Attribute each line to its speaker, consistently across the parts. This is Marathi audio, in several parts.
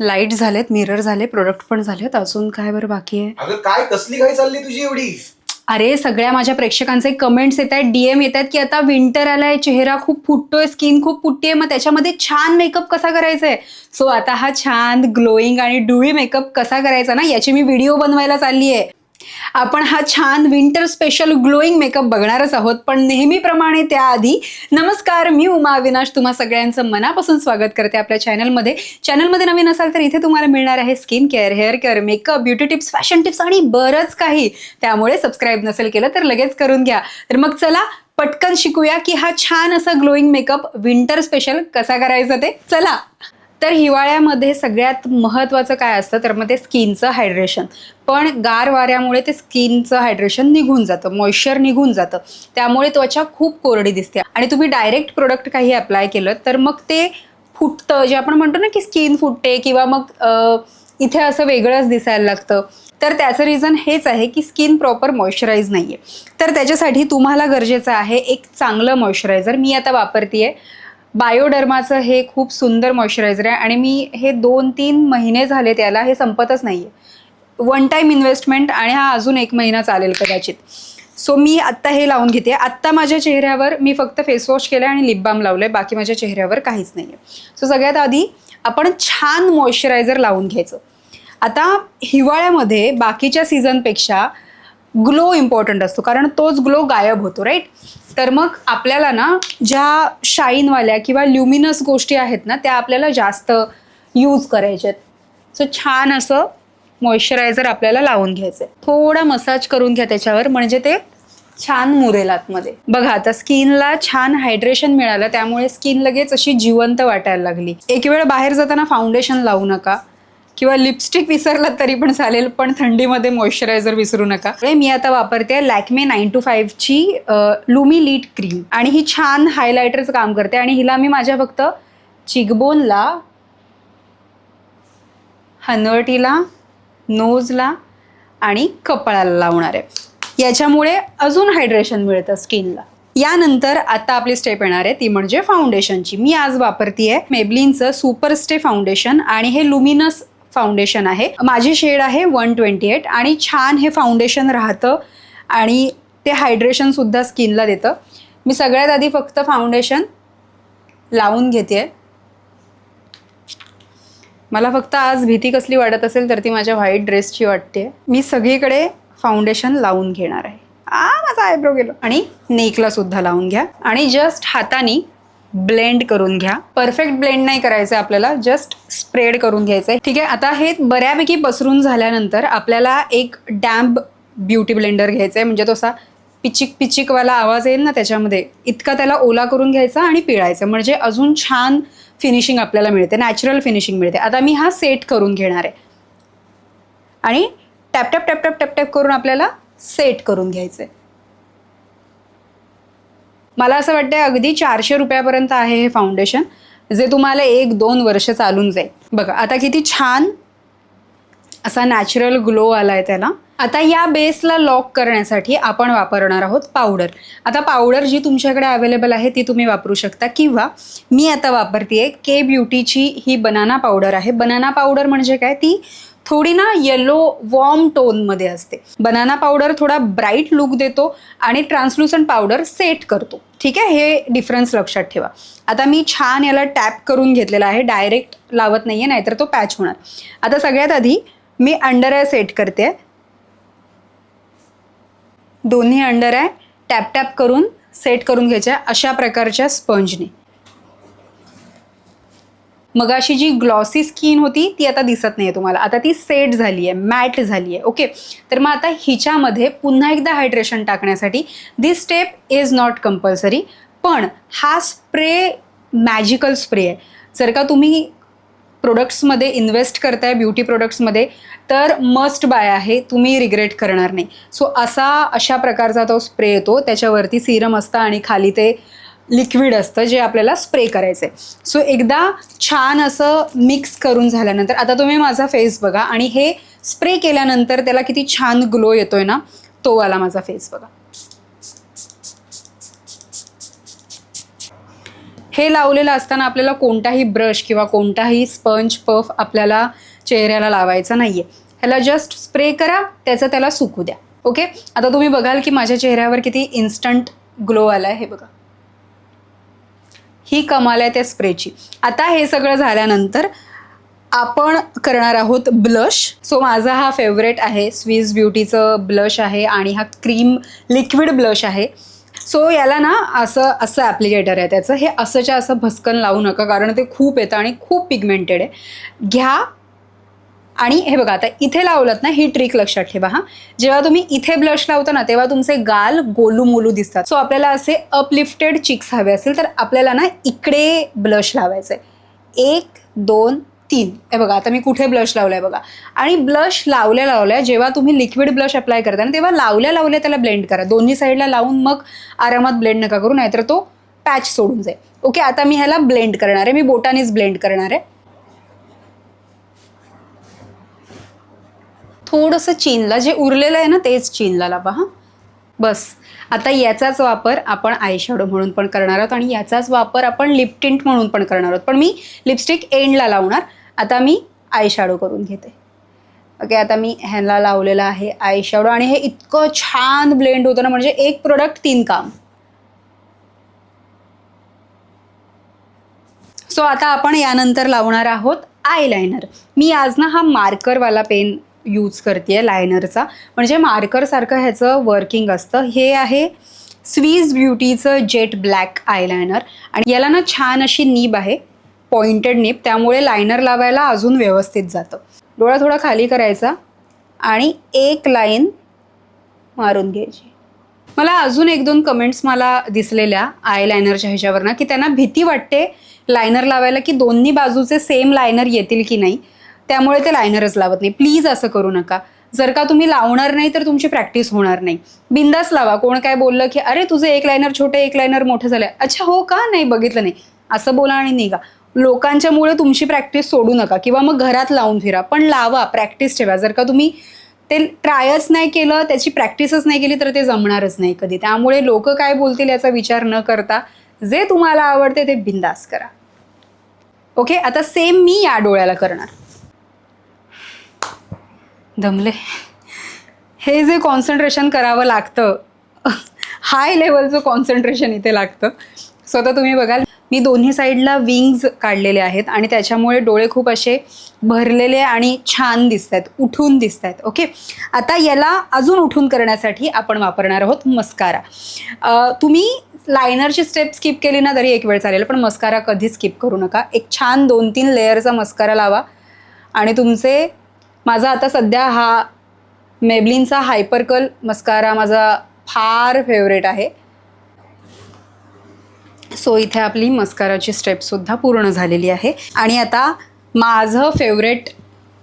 Speaker 1: लाइट झालेत मिरर झाले प्रोडक्ट पण झालेत अजून काय बरं बाकी आहे?
Speaker 2: अगं काय कसली घाई चालली तुझी एवढी?
Speaker 1: अरे सगळ्या माझ्या प्रेक्षकांचे कमेंट्स येत आहेत डीएम येत आहेत की आता विंटर आलाय चेहरा खूप फुटतोय स्किन खूप फुटते मग त्याच्यामध्ये छान मेकअप कसा करायचा आहे सो आता हा छान ग्लोईंग आणि डुई मेकअप कसा करायचा ना याची मी व्हिडिओ बनवायला चालली आहे आपण हा छान विंटर स्पेशल ग्लोईंग मेकअप बघणारच आहोत पण नेहमीप्रमाणे त्याआधी नमस्कार मी उमा अविनाश. तुम्हा सगळ्यांचं मनापासून स्वागत करते आपल्या चॅनलमध्ये चॅनलमध्ये नवीन असाल तर इथे तुम्हाला मिळणार आहे skin care hair care makeup beauty tips fashion tips आणि बरंच काही. त्यामुळे सबस्क्राईब नसेल केलं तर लगेच करून घ्या. तर मग चला पटकन शिकूया की हा छान असा ग्लोईंग मेकअप विंटर स्पेशल कसा करायचा ते. चला. तर हिवाळ्यामध्ये सगळ्यात महत्त्वाचं काय असतं? तर मग ते स्किनचं हायड्रेशन पण गार वाऱ्यामुळे ते स्किनचं हायड्रेशन निघून जातं मॉइश्चर निघून जातं. त्यामुळे त्वचा खूप कोरडी दिसते. आणि तुम्ही डायरेक्ट प्रोडक्ट काही अप्लाय केलं तर मग ते फुटतं. जे आपण म्हणतो ना की स्किन फुटते किंवा मग इथे असं वेगळंच दिसायला लागतं. तर त्याचं रिझन हेच आहे की स्किन प्रॉपर मॉइश्चराईज नाही आहे तर त्याच्यासाठी तुम्हाला गरजेचं आहे एक चांगलं मॉइश्चरायझर मी आता वापरते आहे बायोडर्माचं हे खूप सुंदर मॉइश्चरायझर आहे आणि मी हे दोन तीन महिने झाले त्याला हे संपतच नाही आहे वन टाईम इन्व्हेस्टमेंट आणि हा अजून एक महिना चालेल कदाचित. सो मी आत्ता हे लावून घेते. आत्ता माझ्या चेहऱ्यावर मी फक्त फेसवॉश केलं आहे आणि लिप बाम लावलं आहे बाकी माझ्या चेहऱ्यावर काहीच नाही आहे सो सगळ्यात आधी आपण छान मॉइश्चरायझर लावून घ्यायचं. आता हिवाळ्यामध्ये बाकीच्या सीझनपेक्षा ग्लो इम्पॉर्टंट असतो कारण तोच ग्लो गायब होतो राईट तर मग आपल्याला ना ज्या शाईनवाल्या किंवा ल्युमिनस गोष्टी आहेत ना त्या आपल्याला जास्त यूज करायच्यात सो छान असं मॉइश्चरायझर आपल्याला लावून घ्यायचं आहे थोडा मसाज करून घ्या त्याच्यावर म्हणजे ते छान मुरेल आतमध्ये. बघा आता स्किनला छान हायड्रेशन मिळालं त्यामुळे स्किन लगेच अशी जिवंत वाटायला लागली. एक वेळ बाहेर जाताना फाउंडेशन लावू नका. किंवा लिपस्टिक विसरलात तरी पण चालेल पण थंडीमध्ये मॉइश्चरायझर विसरू नका. त्यामुळे मी आता वापरते लॅकमे नाईन टू फाईव्हची लुमी लीट क्रीम आणि ही छान हायलायटरचं काम करते. आणि हिला मी माझ्या फक्त चिकबोनला हनवटीला नोजला आणि कपाळाला लावणार आहे. याच्यामुळे अजून हायड्रेशन मिळतं स्किनला. यानंतर आता आपली स्टेप येणार आहे ती म्हणजे फाउंडेशनची मी आज वापरतीये मेबलिनचं सुपर स्टे फाउंडेशन आणि हे लुमिनस फाउंडेशन आहे. माझी शेड आहे वन ट्वेंटी एट आणि छान हे फाउंडेशन राहतं आणि ते हायड्रेशन सुद्धा स्किनला देतं. मी सगळ्यात आधी फक्त फाउंडेशन लावून घेते मला फक्त आज भीती कसली वाटत असेल तर ती माझ्या व्हाईट ड्रेसची वाटते मी सगळीकडे फाउंडेशन लावून घेणार आहे. आ माझा आयब्रो गेलो. आणि नेकला सुद्धा लावून घ्या. आणि जस्ट हाताने ब्लेंड करून घ्या. परफेक्ट ब्लेंड नाही करायचं आपल्याला जस्ट स्प्रेड करून घ्यायचं आहे ठीक आहे आता हे बऱ्यापैकी पसरून झाल्यानंतर आपल्याला एक डॅम्प ब्युटी ब्लेंडर घ्यायचा आहे म्हणजे तो असा पिचिक पिचिकवाला आवाज येईल ना त्याच्यामध्ये. इतका त्याला ओला करून घ्यायचा आणि पिळायचं. म्हणजे अजून छान फिनिशिंग आपल्याला मिळते. नॅचरल फिनिशिंग मिळते. आता मी हा सेट करून घेणार आहे. आणि tap tap tap tap tap tap करून आपल्याला सेट करून घ्यायचं आहे मला असं वाटतं अगदी चारशे रुपयापर्यंत आहे हे फाउंडेशन जे तुम्हाला एक दोन वर्ष चालून जाईल. बघा आता किती छान असा नॅचरल ग्लो आला आहे त्याला. आता या बेसला लॉक करण्यासाठी आपण वापरणार आहोत पावडर आता पावडर जी तुमच्याकडे अवेलेबल आहे ती तुम्ही वापरू शकता. किंवा मी आता वापरते के ब्युटीची ही बनाना पावडर आहे. बनाना पावडर म्हणजे काय? ती थोडी ना येलो वॉर्म टोनमध्ये असते. बनाना पावडर थोडा ब्राईट लुक देतो आणि ट्रान्सलुसंट पावडर सेट करतो. ठीक आहे? हे डिफरन्स लक्षात ठेवा. आता मी छान याला टॅप करून घेतलेला आहे. डायरेक्ट लावत नाही आहे नाहीतर तो पॅच होणार. आता सगळ्यात आधी मी अंडर आय सेट करते. दोन्ही अंडर आय टॅप टॅप करून सेट करून घ्यायच्या अशा प्रकारच्या स्पंजने मग अशी जी ग्लॉसी स्किन होती ती आता दिसत नाही तुम्हाला. आता ती सेट झाली आहे मॅट झाली आहे ओके तर मग आता हिच्यामध्ये पुन्हा एकदा हायड्रेशन टाकण्यासाठी this step is not compulsory पण हा स्प्रे मॅजिकल स्प्रे आहे. जर का तुम्ही प्रोडक्ट्समध्ये इन्व्हेस्ट करताय ब्युटी प्रोडक्ट्समध्ये तर मस्ट बाय आहे तुम्ही रिग्रेट करणार नाही. सो असा अशा प्रकारचा तो स्प्रे येतो. त्याच्यावरती सिरम असतं आणि खाली ते लिक्विड असतं जे आपल्याला स्प्रे करायचं आहे सो एकदा छान असं मिक्स करून झाल्यानंतर आता तुम्ही माझा फेस बघा आणि हे स्प्रे केल्यानंतर त्याला किती छान ग्लो येतोय ना तो वाला माझा फेस बघा. हे लावलेलं असताना आपल्याला कोणताही ब्रश किंवा कोणताही स्पंज पफ आपल्याला चेहऱ्याला लावायचा नाही आहे ह्याला जस्ट स्प्रे करा त्याचं त्याला सुकू द्या. ओके आता तुम्ही बघाल की माझ्या चेहऱ्यावर किती इन्स्टंट ग्लो आला आहे हे बघा. ही कमाल आहे त्या स्प्रेची. आता हे सगळं झाल्यानंतर आपण करणार आहोत ब्लश. सो माझा हा फेवरेट आहे. स्विस ब्युटीचं ब्लश आहे आणि हा क्रीम लिक्विड ब्लश आहे. सो याला ना असं असं ॲप्लिकेटर आहे. त्याचं हे असंच्या असं भस्कन लावू नका कारण ते खूप येतं आणि खूप पिगमेंटेड आहे. घ्या आणि हे बघा आता इथे लावलं ना ही ट्रिक लक्षात ठेवा हा. जेव्हा तुम्ही इथे ब्लश लावता ना तेव्हा तुमचे गाल गोलू मोलू दिसतात. सो आपल्याला असे अपलिफ्टेड चिक्स हवे असतील तर आपल्याला ना इकडे ब्लश लावायचं आहे एक दोन तीन. हे बघा आता मी कुठे ब्लश लावलाय बघा. आणि ब्लश लावल्या लावल्या जेव्हा तुम्ही लिक्विड ब्लश अप्लाय करता ना तेव्हा लावल्या लावल्या त्याला ब्लेंड करा. दोन्ही साईडला लावून मग आरामात ब्लेंड नका करू नाहीतर तो पॅच सोडून जाईल. ओके आता मी ह्याला ब्लेंड करणार आहे. मी बोटानेच ब्लेंड करणार आहे. थोडंसं चीनला जे उरलेलं आहे ना तेच चीनला लावा हां बस. आता याचाच वापर आपण आयशॅडो म्हणून पण करणार आहोत आणि याचाच वापर आपण लिप टिंट म्हणून पण करणार आहोत. पण मी लिपस्टिक एंडला लावणार. आता मी आयशॅडो करून घेते. ओके आता मी ह्याला लावलेलं आहे आयशॅडो आणि हे इतकं छान ब्लेंड होतं ना म्हणजे एक प्रोडक्ट तीन काम. सो आता आपण यानंतर लावणार आहोत आयलायनर मी आज ना हा मार्करवाला पेन यूज करते लायनरचा म्हणजे मार्करसारखं ह्याचं वर्किंग असतं हे आहे स्वीज ब्युटीचं जेट ब्लॅक आयलायनर आणि याला ना छान अशी नीब आहे पॉइंटेड नीब त्यामुळे लायनर लावायला अजून व्यवस्थित जातं. डोळा थोडा खाली करायचा आणि एक लाईन मारून घ्यायची. मला अजून एक दोन कमेंट्स मला दिसलेल्या आय लायनरच्या ह्याच्यावरना की त्यांना भीती वाटते लायनर लावायला की दोन्ही बाजूचे सेम लायनर येतील की नाही. त्यामुळे ते लायनरच लावत नाही. प्लीज असं करू नका. जर का तुम्ही लावणार नाही तर तुमची प्रॅक्टिस होणार नाही. बिंदास लावा. कोण काय बोललं की अरे तुझं एक लायनर छोटं एक लायनर मोठं झालं अच्छा हो का? नाही बघितलं नाही. असं बोला आणि निघा. लोकांच्यामुळे तुमची प्रॅक्टिस सोडू नका किंवा मग घरात लावून फिरा. पण लावा प्रॅक्टिस ठेवा. जर का तुम्ही ते ट्रायच नाही केलं त्याची प्रॅक्टिसच नाही केली तर ते जमणारच नाही कधी. त्यामुळे लोक काय बोलतील याचा विचार न करता जे तुम्हाला आवडते ते बिंदास करा. ओके आता सेम मी या डोळ्याला करणार. दमले. हे जे कॉन्सन्ट्रेशन करावं लागतं हाय लेवलचं कॉन्सन्ट्रेशन इथे लागतं. स्वतः तुम्ही बघाल मी दोन्ही साईडला विंग्ज काढलेले आहेत आणि त्याच्यामुळे डोळे खूप असे भरलेले आणि छान दिसत आहेत उठून दिसत आहेत ओके आता याला अजून उठून करण्यासाठी आपण वापरणार आहोत मस्कारा तुम्ही लायनरची स्टेप स्किप केली ना तरी एक वेळ चालेल पण मस्कारा कधीच स्किप करू नका. एक छान दोन तीन लेअरचा मस्कारा लावा आणि तुमचे माझा आता सध्या हा मेबलिनचा हायपरकल मस्कारा माझा फार फेवरेट आहे. सो इथे आपली मस्काराची स्टेपसुद्धा पूर्ण झालेली आहे. आणि आता माझं फेवरेट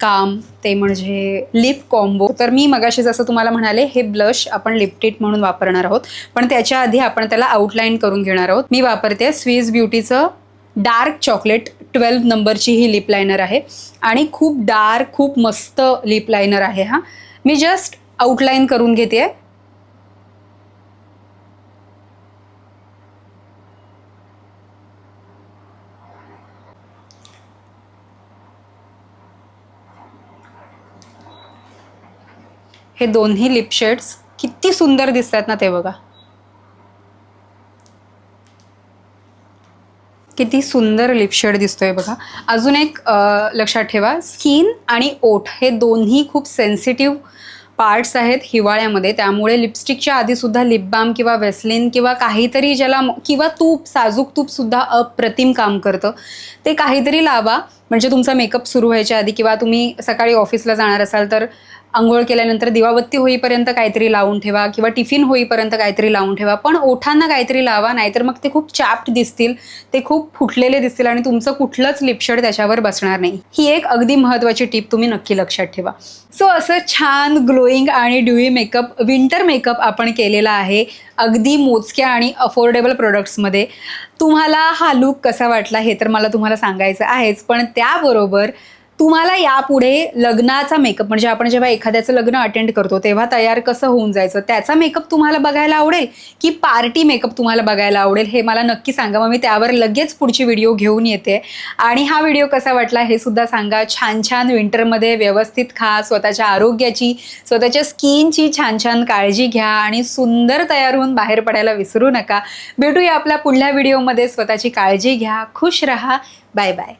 Speaker 1: काम ते म्हणजे लिप कॉम्बो तर मी मगाशी जसं तुम्हाला म्हणाले हे ब्लश आपण लिपटिट म्हणून वापरणार आहोत. पण त्याच्या आधी आपण त्याला आउटलाईन करून घेणार आहोत. मी वापरते स्वीज ब्युटीचं डार्क चॉकलेट ट्वेल्व नंबरची ही लिप लायनर आहे. आणि खूप डार्क खूप मस्त लिप लायनर आहे हा. मी जस्ट आउटलाईन करून घेते हे दोन्ही लिप शेड्स किती सुंदर दिसतात ना ते बघा. किती सुंदर लिपशेड दिसतोय बघा. अजून एक लक्षात ठेवा स्किन आणि ओठ हे दोन्ही खूप सेन्सिटिव्ह पार्ट्स आहेत हिवाळ्यामध्ये. त्यामुळे लिपस्टिकच्या आधीसुद्धा लिप बाम किंवा वेस्लिन किंवा काहीतरी ज्याला किंवा तूप साजूक तूपसुद्धा अप्रतिम काम करतं. ते काहीतरी लावा. म्हणजे तुमचा मेकअप सुरू व्हायच्या आधी किंवा तुम्ही सकाळी ऑफिसला जाणार असाल तर आंघोळ केल्यानंतर दिवाबत्ती होईपर्यंत काहीतरी लावून ठेवा किंवा टिफिन होईपर्यंत काहीतरी लावून ठेवा. पण ओठांना काहीतरी लावा नाहीतर मग ते खूप चॅप्ट दिसतील ते खूप फुटलेले दिसतील आणि तुमचं कुठलंच लिपशड त्याच्यावर बसणार नाही. ही एक अगदी महत्त्वाची टीप तुम्ही नक्की लक्षात ठेवा. सो असं छान ग्लोईंग आणि ड्युई मेकअप विंटर मेकअप आपण केलेला आहे अगदी मोजक्या आणि अफोर्डेबल प्रोडक्ट्समध्ये. तुम्हाला हा लुक कसा वाटला हे तर मला तुम्हाला सांगायचं आहेच पण त्याबरोबर तुम्हाला यापुढे लग्नाचा मेकअप म्हणजे आपण जेव्हा एखाद्याचं लग्न अटेंड करतो तेव्हा तयार कसं होऊन जायचं? त्याचा मेकअप तुम्हाला बघायला आवडेल? की पार्टी मेकअप तुम्हाला बघायला आवडेल? हे मला नक्की सांगा. मग मी त्यावर लगेच पुढची व्हिडिओ घेऊन येते. आणि हा व्हिडिओ कसा वाटला हे सुद्धा सांगा. छान छान विंटरमध्ये व्यवस्थित खा स्वतःच्या आरोग्याची स्वतःच्या स्किनची छान छान काळजी घ्या आणि सुंदर तयार होऊन बाहेर पडायला विसरू नका. भेटूया आपल्या पुढल्या व्हिडिओमध्ये स्वतःची काळजी घ्या. खुश रहा. Bye bye